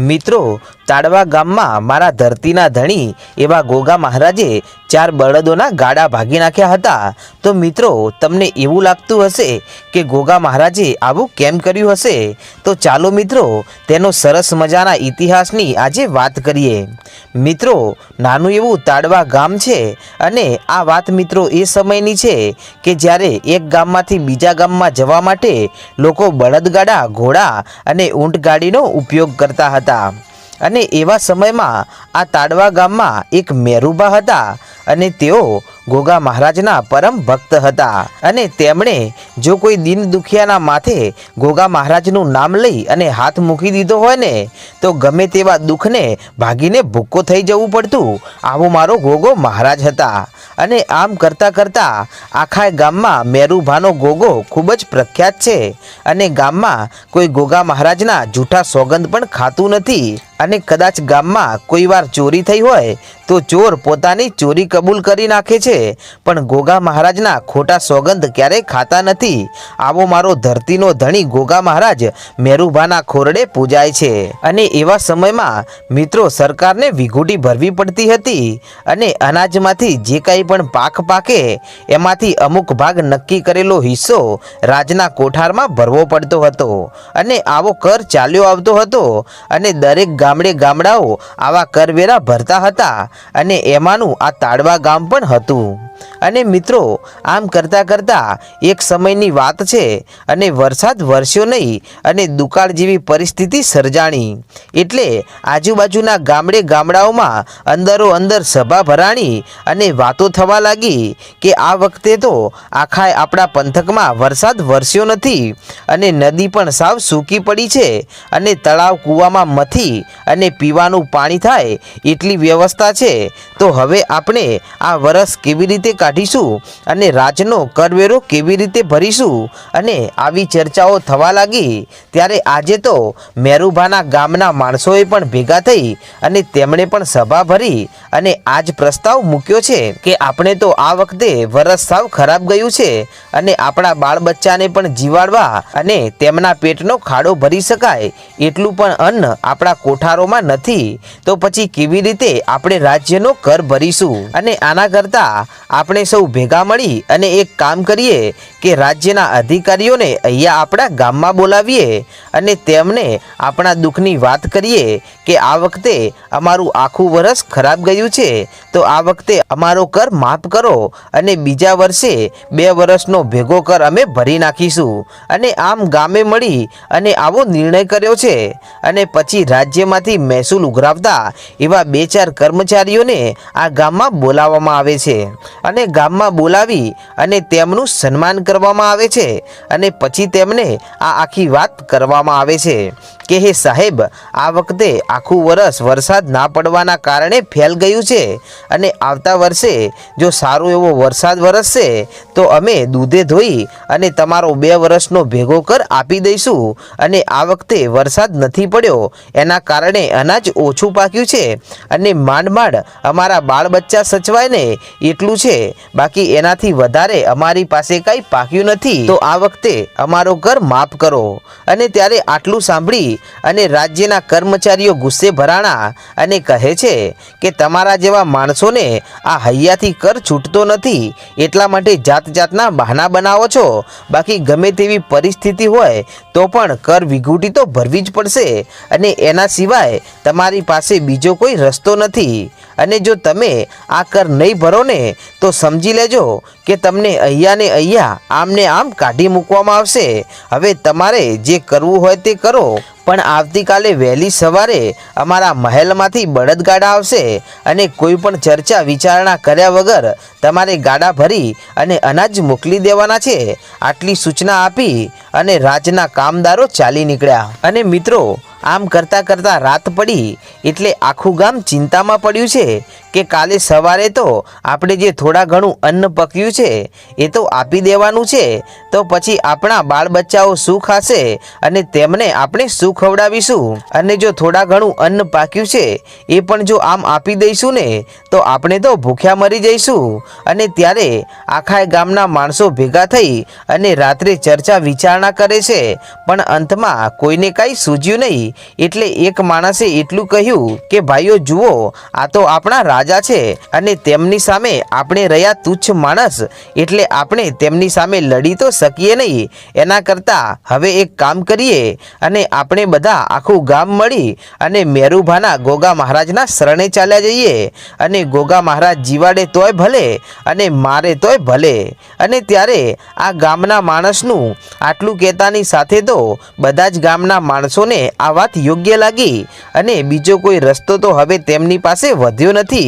મિત્રો તાડવા ગામમાં મારા ધરતીના ધણી એવા ગોગા મહારાજે ચાર બળદોના ગાડા ભાગી નાખ્યા હતા. તો મિત્રો, તમને એવું લાગતું હશે કે ગોગા મહારાજે આવું કેમ કર્યું હશે? તો ચાલો મિત્રો, તેનો સરસ મજાના ઇતિહાસની આજે વાત કરીએ. મિત્રો, નાનું એવું તાડવા ગામ છે અને આ વાત મિત્રો એ સમયની છે કે જ્યારે એક ગામમાંથી બીજા ગામમાં જવા માટે લોકો બળદગાડા, ઘોડા અને ઊંટગાડીનો ઉપયોગ કરતા હતા. અને એવા સમયમાં આ તાડવા ગામમાં એક મેરુબા હતા. અને તેઓ ગોગા મહારાજના પરમ ભક્ત હતા. અને તેમણે જો કોઈ દિન દુખિયાના માથે ગોગા મહારાજનું નામ લઈ અને હાથ મૂકી દીધો હોય ને, તો ગમે તેવા દુઃખને ભાગીને ભૂક્કો થઈ જવું પડતું. આવો મારો ગોગો મહારાજ હતા. અને આમ કરતાં કરતાં આખા ગામમાં મેરુભાનો ગોગો ખૂબ જ પ્રખ્યાત છે. અને ગામમાં કોઈ ગોગા મહારાજના જૂઠા સોગંદ પણ ખાતું નથી. અને કદાચ ગામમાં કોઈ વાર ચોરી થઈ હોય, તો ચોર પોતાની ચોરી કબૂલ કરી નાખે છે. પણ ગોગા મહારાજના ખોટા સોગંદ ક્યારેય ખાતા નથી. આવો મારો ધરતીનો ધણી ગોગા મહારાજ મેરુભાના ખોરડે પૂજાય છે. અને એવા સમયમાં મિત્રો સરકારને વિઘૂટી ભરવી પડતી હતી અને અનાજમાંથી જે કાંઈ પણ પાક પાકે એમાંથી અમુક ભાગ નક્કી કરેલો હિસ્સો રાજના કોઠારમાં ભરવો પડતો હતો અને આવો કર ચાલ્યો આવતો હતો અને દરેક ગામડે ગામડાઓ આવા કરવેરા ભરતા હતા અને એમાંનું આ તાડવા ગામ પણ હતું. અને મિત્રો, આમ કરતાં કરતાં એક સમયની વાત છે અને વરસાદ વરસ્યો નહીં અને દુકાળ જેવી પરિસ્થિતિ સર્જાણી. એટલે આજુબાજુના ગામડે ગામડાઓમાં અંદરો અંદર સભા ભરાણી અને વાતો થવા લાગી કે આ વખતે તો આખા આપણા પંથકમાં વરસાદ વરસ્યો નથી અને નદી પણ સાવ સૂકી પડી છે અને તળાવ કૂવામાં મથી અને પીવાનું પાણી થાય એટલી વ્યવસ્થા છે તો હવે આપણે આ વરસ કેવી રીતે કાઢીશું અને રાજનો કરવેરો કેવી રીતે ભરીશું અને આવી ચર્ચાઓ થવા લાગી, ત્યારે આજે તો મેરુભાના ગામના માણસોએ પણ ભેગા થઈ અને તેમણે પણ સભા ભરી અને આજ પ્રસ્તાવ મૂક્યો છે કે આપણે તો આ વખતે વરસ સાવ ખરાબ ગયું છે અને આપણા બાળ બચ્ચાને પણ જીવાડવા અને તેમના પેટનો ખાડો ભરી શકાય એટલું પણ અન્ન આપણા કોઠારોમાં નથી. તો પછી કેવી રીતે આપણે રાજ્યનો કર ભરીશું. અને આના કરતાં આપણે સૌ ભેગા મળી અને એક કામ કરીએ કે રાજ્યના અધિકારીઓને અહીંયા આપણા ગામમાં બોલાવીએ અને તેમને આપણા દુઃખની વાત કરીએ કે આ વખતે અમારું આખું વર્ષ ખરાબ ગયું છે, તો આ વખતે અમારો કર માફ કરો અને બીજા વર્ષે બે વર્ષનો ભેગો કર અમે ભરી નાખીશું. અને આમ ગામે મળી અને આવો નિર્ણય કર્યો છે. અને પછી રાજ્યમાંથી મહેસૂલ ઉઘરાવતા એવા બે ચાર કર્મચારીઓને આ ગામમાં બોલાવવામાં આવે છે. અને ગામમાં બોલાવી અને તેમનું સન્માન કરવામાં આવે છે. અને પછી તેમને આ આખી વાત કરવામાં આવે છે. કે, હે સાહેબ, આ વખતે આખું વરસ વરસાદ ના પડવાના કારણે ફેલ ગયું છે અને આવતા વર્ષે જો સારો એવો વરસાદ વરસશે, તો અમે દૂધે ધોઈ અને તમારો બે વર્ષનો ભેગો કર આપી દઈશું. અને આ વખતે વરસાદ નથી પડ્યો, એના કારણે અનાજ ઓછું પાક્યું છે અને માંડ માંડ અમારા બાળ બચ્ચા સચવાય ને એટલું છે, બાકી એનાથી વધારે અમારી પાસે કાંઈ પાક્યું નથી. તો આ વખતે અમારો કર માફ કરો. અને ત્યારે આટલું સાંભળી અને રાજ્યના કર્મચારીઓ ગુસ્સે ભરાણા અને કહે છે કે તમારા જેવા માણસોને આ હૈયાથી કર છૂટતો નથી. એટલા માટે જાત જાતના બહાના બનાવો છો. બાકી ગમે તેવી પરિસ્થિતિ હોય તો પણ કર વિઘૂટી તો ભરવી જ પડશે. અને એના સિવાય તમારી પાસે બીજો કોઈ રસ્તો નથી. અને જો તમે આ કર નહીં ભરો ને તો સમજી લેજો કે તમને અહીંયા ને અહીંયા આમને આમ કાઢી મૂકવામાં આવશે. હવે તમારે જે કરવું હોય તે કરો. પણ આવતીકાલે વહેલી સવારે અમારા મહેલમાંથી બળદગાડા આવશે અને કોઈ પણ ચર્ચા વિચારણા કર્યા વગર તમારે ગાડા ભરી અને અનાજ મોકલી દેવાના છે. આટલી સૂચના આપી અને રાજના કામદારો ચાલી નીકળ્યા. અને મિત્રો, આમ કરતાં કરતાં રાત પડી એટલે આખું ગામ ચિંતામાં પડ્યું છે કે કાલે સવારે તો આપણે જે થોડા ઘણું અન્ન પક્યું છે, એ તો આપી દેવાનું છે. તો પછી આપણા બાળ બચ્ચાઓ શું ખાશે અને તેમને આપણે શું ખવડાવીશું? અને જો થોડા ઘણું અન્ન પાક્યું છે, એ પણ જો આમ આપી દઈશું ને, તો આપણે તો ભૂખ્યા મરી જઈશું. અને ત્યારે આખા ગામના માણસો ભેગા થઈ અને રાત્રે ચર્ચા વિચારણા કરે છે. પણ અંતમાં કોઈને કાંઈ સૂજ્યું નહીં. એટલે એક માણસે એટલું કહ્યું કે, ભાઈઓ જુઓ, આ તો આપણા રાજા છે અને તેમની સામે આપણે રહ્યા તુચ્છ માણસ, એટલે આપણે તેમની સામે લડી તો શકીએ નહીં. એના કરતાં હવે એક કામ કરીએ અને આપણે બધા આખું ગામ મળી અને મેરુભાના ગોગા મહારાજના શરણે ચાલ્યા જઈએ. અને ગોગા મહારાજ જીવાડે તોય ભલે અને મારે તોય ભલે. અને ત્યારે આ ગામના માણસનું આટલું કહેતાની સાથે તો બધા જ ગામના માણસોને આ વાત યોગ્ય લાગી. અને બીજો કોઈ રસ્તો તો હવે તેમની પાસે વધ્યો નથી.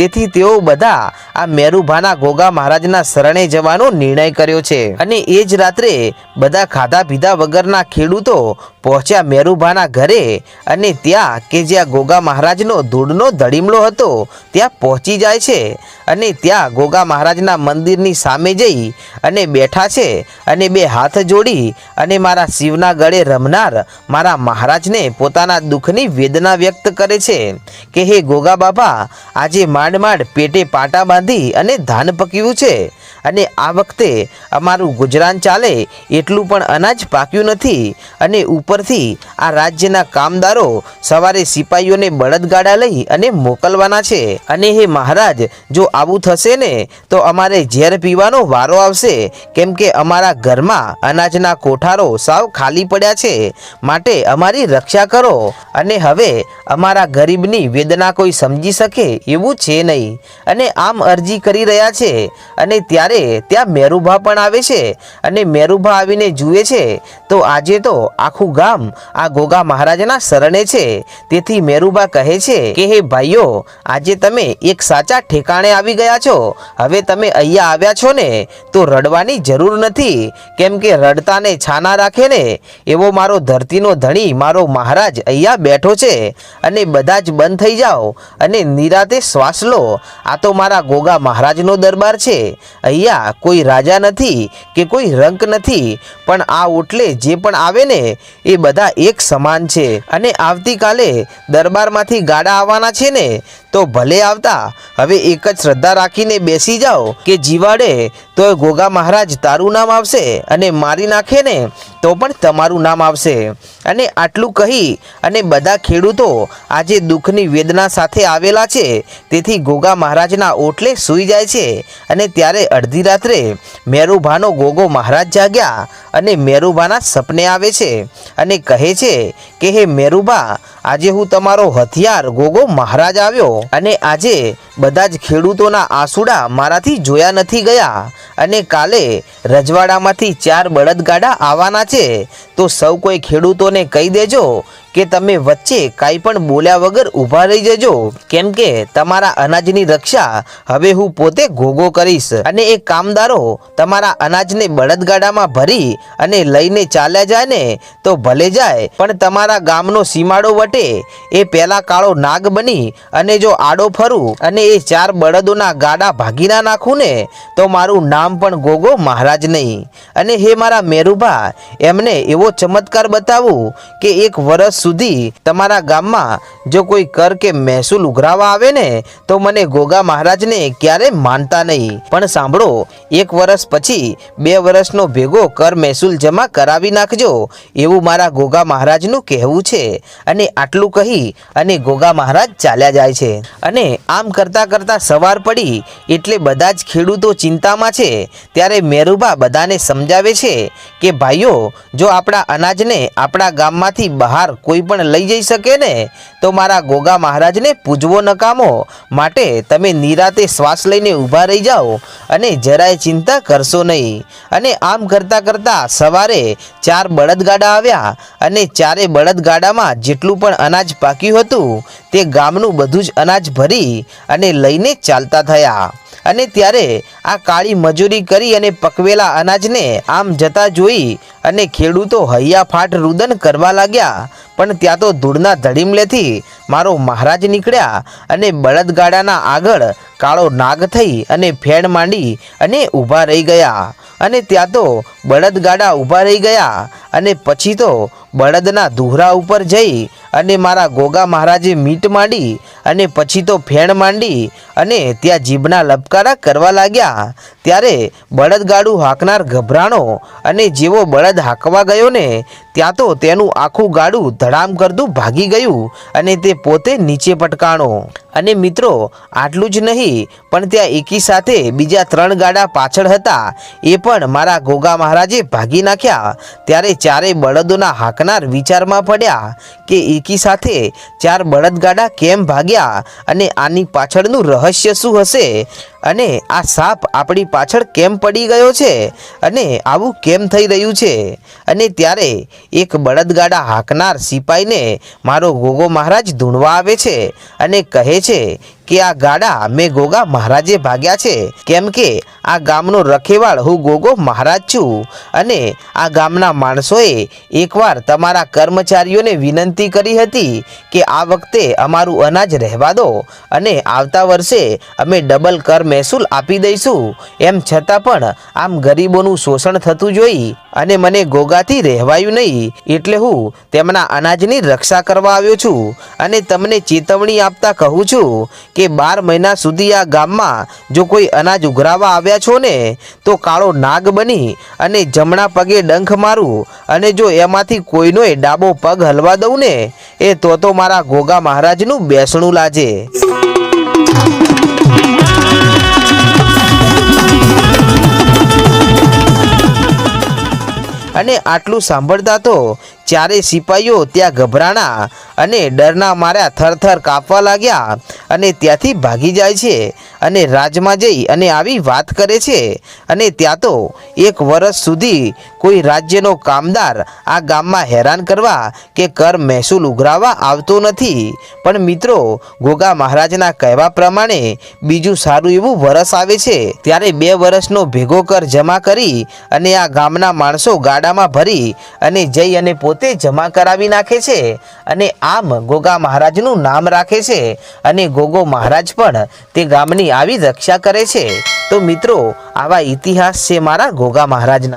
તેથી તેઓ બધા આ મેરુભાના ગોગા મહારાજના શરણે જવાનો નિર્ણય કર્યો છે. અને એ જ રાત્રે બધા ખાધા પીધા વગરના ખેડૂતો પહોંચ્યા મેરુભાના ઘરે અને ત્યાં કે જ્યાં ગોગા મહારાજનો ધૂળનો ધડીમલો હતો, ત્યાં પહોંચી જાય છે અને ત્યાં ગોગા મહારાજના મંદિરની સામે જઈ અને બેઠા છે અને બે હાથ જોડી અને મારા શિવના ગળે રમનાર મારા મહારાજને પોતાના દુઃખની વેદના વ્યક્ત કરે છે કે, હે ગોગા બાપા, આજે માંડ માંડ પેટે પાટા બાંધી અને ધાન પક્યું છે. અને આ વખતે અમારું ગુજરાન ચાલે એટલું પણ અનાજ પાક્યું નથી અને ઉપરથી આ રાજ્યના કામદારો સવારે સિપાહીઓને બળદગાડા લઈ અને મોકલવાના છે. અને હે મહારાજ, જો આવું થશે ને, તો અમારે ઝેર પીવાનો વારો આવશે. કેમ કે અમારા ઘરમાં અનાજના કોઠારો સાવ ખાલી પડ્યા છે. માટે અમારી રક્ષા કરો. અને હવે અમારા ગરીબની વેદના કોઈ સમજી શકે એવું છે નહીં. અને આમ અરજી કરી રહ્યા છે. અને ત્યારે ત્યાં મેરુભા પણ આવે છે અને મેરુભા આવીને જુએ છે. તો આજે તો આખું ગામ આ ગોગા મહારાજના શરણે છે. તેથી મેરુભા કહે છે કે, હે ભાઈઓ, આજે તમે એક સાચા ઠેકાણે આવી ગયા છો. હવે તમે અહીંયા આવ્યા છો ને, તો રડવાની જરૂર નથી. કેમ કે રડતાને છાના રાખે ને, એવો મારો ધરતીનો ધણી, મારો મહારાજ અહીંયા બેઠો છે. અને બધા જ બંધ થઈ જાઓ અને નિરાતે શ્વાસ લો. આ તો મારા ગોગા મહારાજનો દરબાર છે. અહીંયા કોઈ રાજા નથી કે કોઈ રંક નથી, પણ આ ઓટલે જે પણ આવે ને, એ બધા એક સમાન છે. અને આવતીકાલે દરબારમાંથી ગાડા આવવાના છે ને તો ભલે આવતા, હવે એક જ શ્રદ્ધા રાખીને બેસી જાઓ કે જીવાડે, તો ગોગા મહારાજ તારું નામ આવશે અને મારી નાખે ને, તો પણ તમારું નામ આવશે. અને આટલું કહી, અને બધા ખેડૂતો આજે દુઃખની વેદના સાથે આવેલા છે, તેથી ગોગા મહારાજના ઓટલે સૂઈ જાય છે. અને ત્યારે અડધી રાત્રે મેરુભાનો ગોગો મહારાજ જાગ્યા અને મેરુભાના સપને આવે છે અને કહે છે કે હે મેરુબા આજે હું તમારો હથિયાર ગોગો મહારાજ આવ્યો અને આજે બધા જ ખેડૂતોના આંસુડા મારાથી જોયા નથી ગયા અને કાલે રજવાડામાંથી ચાર બળદગાડા આવવાના છે. તો સૌ કોઈ ખેડૂતોને કહી દેજો કે તમે વચ્ચે કાંઈ પણ બોલ્યા વગર ઊભા રહી જજો. કેમ કે તમારા અનાજની રક્ષા હવે હું પોતે ગોગો કરીશ અને એ કામદારો તમારા અનાજને બળદગાડામાં ભરી અને લઈને ચાલ્યા જાય ને તો ભલે જાય, પણ તમારા ગામનો સીમાડો વટે એ પહેલાં કાળો નાગ બની અને જો આડો ફરું અને ચાર બળદોના ગાડા ભાગી ના નાખું ને, તો મારું નામ પણ ગોગો મહારાજ નહીં. અને હે મારા મેરુભા, એમને એવો ચમત્કાર બતાવું કે એક વર્ષ સુધી તમારા ગામમાં જો કોઈ કર કે મહેસૂલ ઉઘરાવા આવે ને, તો મને ગોગા મહારાજને ક્યારે માનતા નહીં. પણ સાંભળો, એક વર્ષ પછી બે વર્ષનો ભેગો કર મહેસૂલ જમા કરાવી નાખજો, એવું મારા ગોગા મહારાજનું કહેવું છે. અને આટલું કહી અને ગોગા મહારાજ ચાલ્યા જાય છે. અને આમ કરતાં કરતાં સવાર પડી, એટલે બધા જ ખેડૂતો ચિંતામાં છે. ત્યારે મેરુબા બધાને સમજાવે છે કે, ભાઈઓ, જો આપણા અનાજને આપણા ગામમાંથી બહાર કોઈ પણ લઈ જઈ શકે ને, તો મારા ગોગા મહારાજને પૂજવો નકામો. માટે તમે નિરાતે શ્વાસ લઈને ઊભા રહી જાઓ અને જરાય ચિંતા કરશો નહીં. અને આમ કરતાં કરતાં સવારે ચાર બળદગાડા આવ્યા અને ચારે બળદગાડામાં જેટલું પણ અનાજ પાક્યું હતું તે ગામનું બધું જ અનાજ ભરી અને લઈને ચાલતા થયા. અને ત્યારે આ કાળી મજૂરી કરી અને પકવેલા અનાજને આમ જતા જોઈ અને ખેડૂતો હૈયા ફાટ રુદન કરવા લાગ્યા. પણ ત્યાં તો ધૂળના ધડીમલેથી મારો મહારાજ નીકળ્યા અને બળદગાડાના આગળ કાળો નાગ થઈ અને ફેણ માંડી અને ઊભા રહી ગયા. અને ત્યાં તો બળદગાડા ઊભા રહી ગયા અને પછી તો બળદના ધુહરા ઉપર જઈ અને મારા ગોગા મહારાજે મીટ માંડી અને પછી તો ફેણ માંડી અને ત્યાં જીભના લપકારા કરવા લાગ્યા. ત્યારે બળદગાડું હાંકનાર ગભરાણો અને જેવો બળદ હાંકવા ગયો ને ત્યાં તો તેનું આખું ગાડું ધડામ કરતું ભાગી ગયું અને તે પોતે નીચે પટકાણો. અને મિત્રો, આટલું જ નહીં, પણ ત્યાં એકી સાથે બીજા ત્રણ ગાડા પાછળ હતા. એ પણ મારા ગોગા મહારાજે ભાગી નાખ્યા. ત્યારે ચારેય બળદોના હાંકનાર વિચારમાં પડ્યા કે એકી સાથે ચાર બળદગાડા કેમ ભાગ્યા અને આની પાછળનું રહસ્ય શું હશે અને આ સાપ આપણી પાછળ કેમ પડી ગયો છે અને આવું કેમ થઈ રહ્યું છે? અને ત્યારે એક બળદગાડા હાંકનાર સિપાઈને મારો ગોગો મહારાજ ધૂણવા આવે છે અને કહે છે કે આ ગાડા મેં ગોગા મહારાજે ભાગ્યા છે. કેમ કે આ ગામનો રખેવાળ હું ગોગો મહારાજ છું અને આ ગામના માણસોએ એકવાર તમારા કર્મચારીઓને વિનંતી કરી હતી કે આ વખતે અમારું અનાજ રહેવા દો અને આવતા વર્ષે અમે ડબલ કર મહેસૂલ આપી દઈશું. એમ છતાં પણ આમ ગરીબોનું શોષણ થતું જોઈ અને મને ગોગાથી રહેવાયું નહીં, એટલે હું તેમના અનાજની રક્ષા કરવા આવ્યો છું અને તમને ચેતવણી આપતા કહું છું કે બાર મહિના સુધી આ ગામમાં જો કોઈ અનાજ ઉઘરાવા આવ્યા છો ને, તો કાળો નાગ બની અને જમણા પગે ડંખ મારું અને જો એમાંથી કોઈનોય ડાબો પગ હલવા દઉં ને, એ તો તો મારા ગોગા મહારાજનું બેસણું લાજે. અને આટલું સાંભળતા તો ચારે સિપાહીઓ ત્યાં ગભરાણા અને ડરના માર્યા થરથર કાપવા લાગ્યા અને ત્યાંથી ભાગી જાય છે અને રાજમાં જઈ અને આવી વાત કરે છે. અને ત્યાં તો એક વર્ષ સુધી કોઈ રાજ્યનો કામદાર આ ગામમાં હેરાન કરવા કે કર મહેસૂલ ઉઘરાવવા આવતો નથી. પણ મિત્રો, ગોગા મહારાજના કહેવા પ્રમાણે બીજું સારું એવું વરસ આવે છે. ત્યારે બે વર્ષનો ભેગો કર જમા કરી અને આ ગામના માણસો ગાડામાં ભરી અને જઈ અને પોતે જમા કરાવી નાખે છે અને આમ ગોગા મહારાજનું નામ રાખે છે અને ગોગો મહારાજ પણ તે ગામની આવી રક્ષા કરે છે. તો મિત્રો, આવા ઇતિહાસ છે મારા ગોગા મહારાજના.